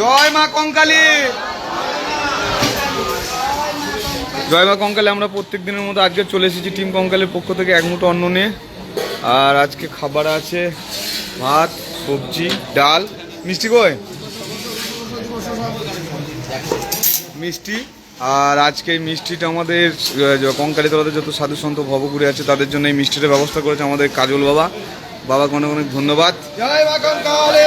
জয় মা কঙ্কালী। জয় মা কঙ্কালী আমরা প্রত্যেক দিনের মতো আজকে চলে এসেছি টিম কঙ্কালের পক্ষ থেকে এক মুঠো অন্ন নিয়ে। আর আজকে খাবার আছে ভাত সবজি ডাল। মিষ্টি কই? মিষ্টি। আর আজকে এই মিষ্টিটা আমাদের কঙ্কালী তলাতে যত সাধু সন্ত ভবগুড়ি আছে তাদের জন্য এই মিষ্টিটার ব্যবস্থা করেছে আমাদের কাজল বাবা। বাবাকে অনেক অনেক ধন্যবাদ। জয় মা কঙ্কালী।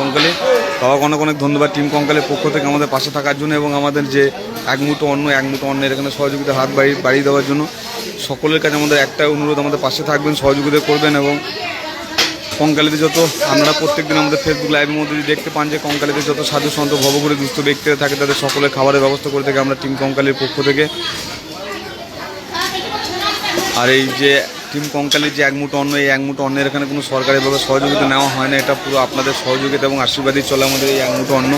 কঙ্কালী। বাবাকে অনেক অনেক ধন্যবাদ টিম কঙ্কালের পক্ষ থেকে আমাদের পাশে থাকার জন্য এবং আমাদের যে এক মুঠো অন্ন, এক মুঠো অন্নের এখানে সহযোগিতা হাত বাড়িয়ে বাড়িয়ে দেওয়ার জন্য সকলের কাছে আমাদের একটাই অনুরোধ আমাদের পাশে থাকবেন, সহযোগিতা করবেন এবং কঙ্কালীতে যত আপনারা প্রত্যেকদিন আমাদের ফেসবুক লাইভের মধ্যে যদি দেখতে পান যে কঙ্কালীতে যত সাধু সন্ত, ভবঘুরে দুস্থ ব্যক্তিরা থাকে, তাদের সকলের খাবারের ব্যবস্থা করে থাকে আমরা টিম কঙ্কালীর পক্ষ থেকে। আর এই যে টিম কঙ্কালের যে এক মুঠো অন্ন, এই এক মুঠো অন্নের এখানে কোনো সরকারিভাবে সহযোগিতা নেওয়া হয় না। এটা পুরো আপনাদের সহযোগিতা এবং আশীর্বাদই চলে আমাদের এই এক মুঠো অন্ন।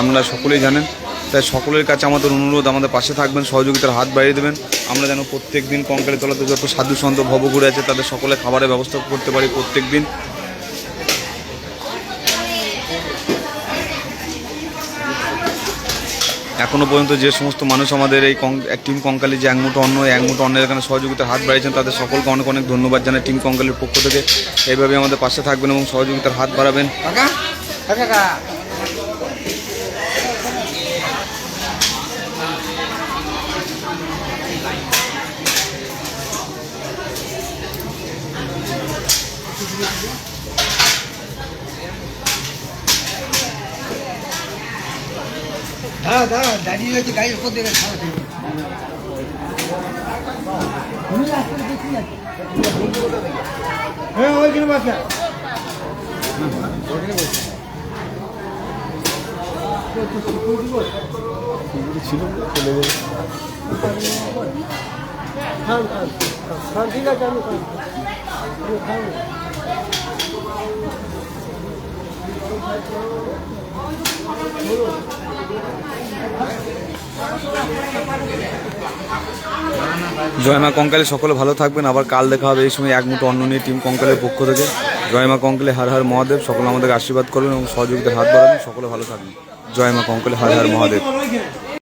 আপনারা সকলেই জানেন। তাই সকলের কাছে আমাদের অনুরোধ, আমাদের পাশে থাকবেন, সহযোগিতার হাত বাড়িয়ে দেবেন। আমরা যেন প্রত্যেক দিন কঙ্কালী তলাতে যত সাধু সন্ত ভবঘুরে আছে, তাদের সকলে খাবারের ব্যবস্থা করতে পারি প্রত্যেক দিন এখনও পর্যন্ত যে সমস্ত মানুষ আমাদের এই টিম কঙ্কালি যে এক মুঠো অন্ন, এই এক মুঠো অন্নের এখানে সহযোগিতার হাত বাড়িয়েছেন, তাদের সকলকে অনেক অনেক ধন্যবাদ জানাই টিম কঙ্কালির পক্ষ থেকে। এইভাবে আমাদের পাশে থাকবেন এবং সহযোগিতার হাত বাড়াবেন। দাঁড়া দাঁড়া দাঁড়িয়ে রয়েছে, গাড়ির উপর খাওয়া হ্যাঁ ওইখানে বাসা খান খান খান ঠিক আছে আমি খান খান জয় কঙ্কালে, সকলে ভালো থাকবেন। আবার কাল দেখা হবে এই সময় এক মুঠো অন্য নিয়ে টিম কঙ্কালের পক্ষ থেকে। জয়মা কঙ্কালে, হার হার মহাদেব। সকলে আমাদের আশীর্বাদ করবেন এবং সহযোগিতার হাত বাড়াবেন সকলে ভালো থাকবেন। জয়মা কঙ্কালে, হার হার মহাদেব।